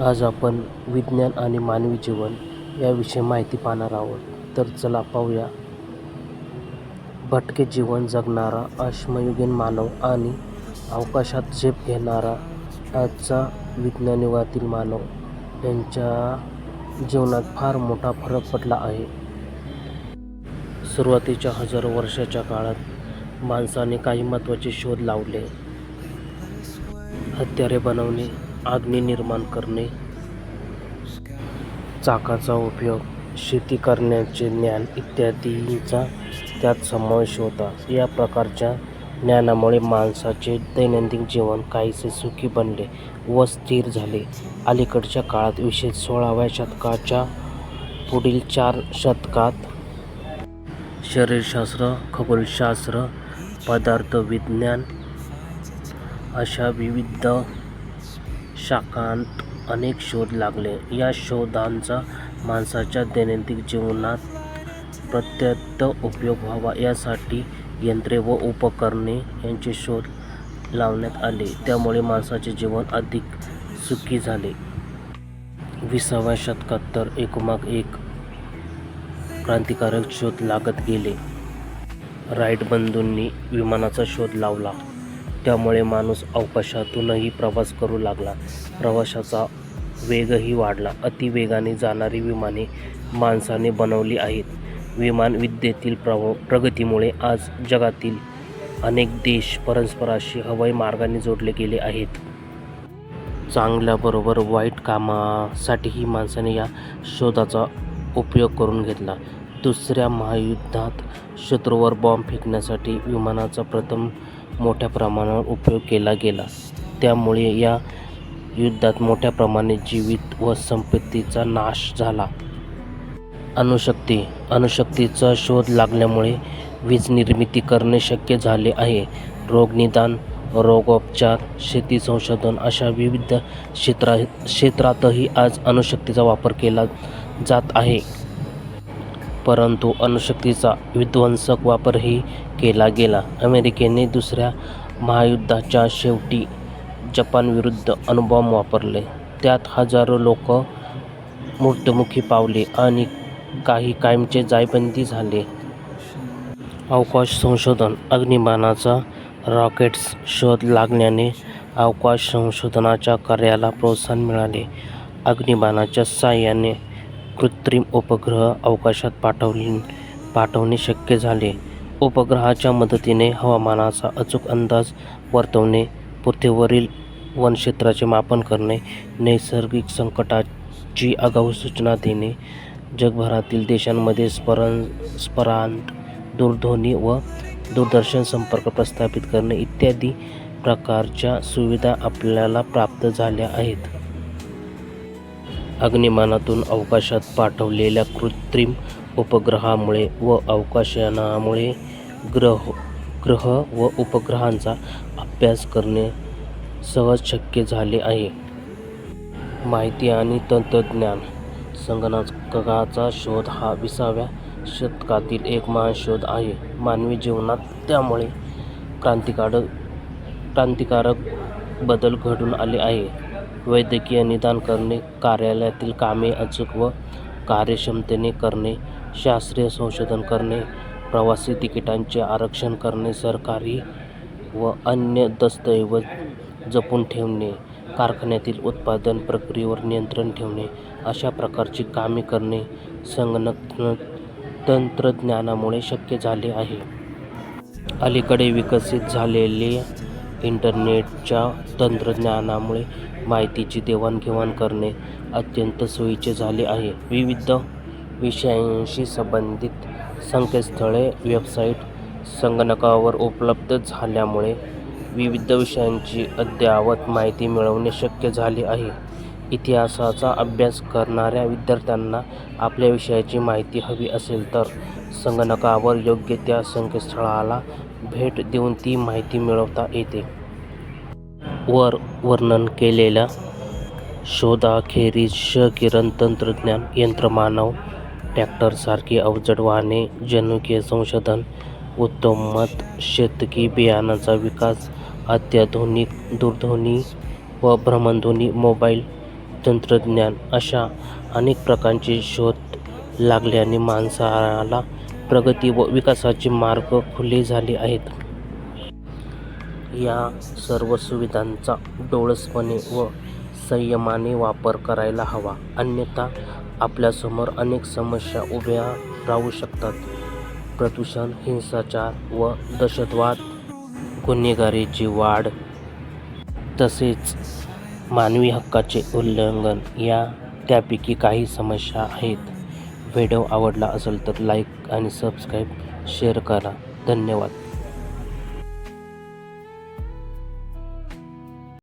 आज आपण विज्ञान आणि मानवी जीवन याविषयी माहिती पाहणार आहोत. तर चला पाहूया. भटके जीवन जगणारा अश्मयुगीन मानव आणि अवकाशात झेप घेणारा आजचा विज्ञान युगातील मानव यांच्या जीवनात फार मोठा फरक पडला आहे. सुरुवातीच्या हजारो वर्षाच्या काळात माणसाने काही महत्त्वाचे शोध लावले. हत्यारे बनवणे अग्नी निर्माण करणे चाकाचा उपयोग शेती करण्याचे ज्ञान इत्यादींचा त्यात समावेश होता. या प्रकारच्या ज्ञानामुळे माणसाचे दैनंदिन जीवन काहीसे सुखी बनले व स्थिर झाले. अलीकडच्या काळात विशेष सोळाव्या शतकाच्या पुढील चार शतकात शरीरशास्त्र खगोलशास्त्र पदार्थ विज्ञान अशा विविध शाखांत अनेक शोध लागले. या शोधांचा माणसाच्या दैनंदिन जीवनात प्रत्यक्ष उपयोग व्हावा यासाठी यंत्रे व उपकरणे यांचे शोध लावण्यात आले. त्यामुळे माणसाचे जीवन अधिक सुखी झाले. विसाव्या शतकात तर एकोमाग एक क्रांतिकारक शोध लागत गेले. राईट बंधूंनी विमानाचा शोध लावला. त्यामुळे माणूस अवकाशातूनही प्रवास करू लागला. प्रवासाचा वेगही वाढला. अतिवेगाने जाणारी विमाने माणसाने बनवली आहेत. विमानविद्येतील प्रव प्रगतीमुळे आज जगातील अनेक देश परस्पराशी हवाई मार्गाने जोडले गेले आहेत. चांगल्याबरोबर वाईट कामासाठीही माणसाने या शोधाचा उपयोग करून घेतला. दुसऱ्या महायुद्धात शत्रूवर बॉम्ब फेकण्यासाठी विमानाचा प्रथम मोठ्या प्रमाणावर उपयोग केला गेला. त्यामुळे या युद्धात मोठ्या प्रमाणे जीवित व संपत्तीचा नाश झाला. अणुशक्ती अणुशक्तीचा शोध लागल्यामुळे वीज निर्मिती करणे शक्य झाले आहे. रोगनिदान रोगोपचार शेती संशोधन अशा विविध क्षेत्रा क्षेत्रातही आज अणुशक्तीचा वापर केला जात आहे. परंतु अणुशक्तीचा विध्वंसक वापरही केला गेला. अमेरिकेने दुसऱ्या महायुद्धाच्या शेवटी जपानविरुद्ध अणुबॉम्ब वापरले. त्यात हजारो लोक मृत्युमुखी पावले आणि काही कायमचे जायबंदी झाले. अवकाश संशोधन अग्निबाणाचा रॉकेट्स शोध लागल्याने अवकाश संशोधनाच्या कार्याला प्रोत्साहन मिळाले. अग्निबाणाच्या साह्याने कृत्रिम उपग्रह अवकाशात पाठवले पाठवणे शक्य झाले. उपग्रहाच्या मदतीने हवामानाचा अचूक अंदाज वर्तवणे पृथ्वीवरील वनक्षेत्राचे मापन करणे नैसर्गिक संकटाची आगाऊ सूचना देणे जगभरातील देशांमध्ये स्परं स्परांत दूरध्वनी व दूरदर्शन संपर्क प्रस्थापित करणे इत्यादी प्रकारच्या सुविधा आपल्याला प्राप्त झाल्या आहेत. अग्निमानातून अवकाशात पाठवलेल्या कृत्रिम उपग्रहामुळे व अवकाशयानामुळे ग्रह ग्रह व उपग्रहांचा अभ्यास करणे सहज शक्य झाले आहे. माहिती आणि तंत्रज्ञान संगणकाचा शोध हा विसाव्या शतकातील एक महान शोध आहे. मानवी जीवनात त्यामुळे क्रांतिकारक क्रांतिकारक बदल घडून आले आहे. वैद्यकीय निदान करणे कार्यालयातील कामे अचूक व कार्यक्षमतेने करणे शास्त्रीय संशोधन करणे प्रवासी तिकिटांचे आरक्षण करणे सरकारी व अन्य दस्तऐवज जपून ठेवणे कारखान्यातील उत्पादन प्रक्रियेवर नियंत्रण ठेवणे अशा प्रकारची कामे करणे संगणक तंत्रज्ञानामुळे शक्य झाले आहे. अलीकडे विकसित झालेले इंटरनेटच्या तंत्रज्ञानामुळे माहितीची देवाणघेवाण करणे अत्यंत सोयीचे झाले आहे. विविध विषयांशी संबंधित संकेतस्थळे वेबसाईट संगणकावर उपलब्ध झाल्यामुळे विविध विषयांची अद्ययावत माहिती मिळवणे शक्य झाले आहे. इतिहासाचा अभ्यास करणाऱ्या विद्यार्थ्यांना आपल्या विषयाची माहिती हवी असेल तर संगणकावर योग्य त्या संकेतस्थळाला भेट देऊन ती माहिती मिळवता येते. वर वर्णन केलेल्या शोधाखेरीज श किरण तंत्रज्ञान यंत्रमानव ट्रॅक्टरसारखी अवजड वाहने जनुकीय संशोधन उत्तमत शेतकी बियाणांचा विकास अत्याधुनिक दूरध्वनी व भ्रमणध्वनी मोबाईल तंत्रज्ञान अशा अनेक प्रकारचे शोध लागल्याने माणसाला प्रगती व विकासाचे मार्ग खुले झाले आहेत. या सर्व सुविधांचा डोळसपणे व संयमाने वापर करायला हवा. अन्यथा आपल्यासमोर अनेक समस्या उभ्या राहू शकतात. प्रदूषण हिंसाचार व दहशतवाद गुन्हेगारीची वाढ तसेच मानवी हक्काचे उल्लंघन या त्यापैकी काही समस्या आहेत. व्हिडिओ आवडला असेल तर लाईक आणि सबस्क्राईब शेअर करा. धन्यवाद.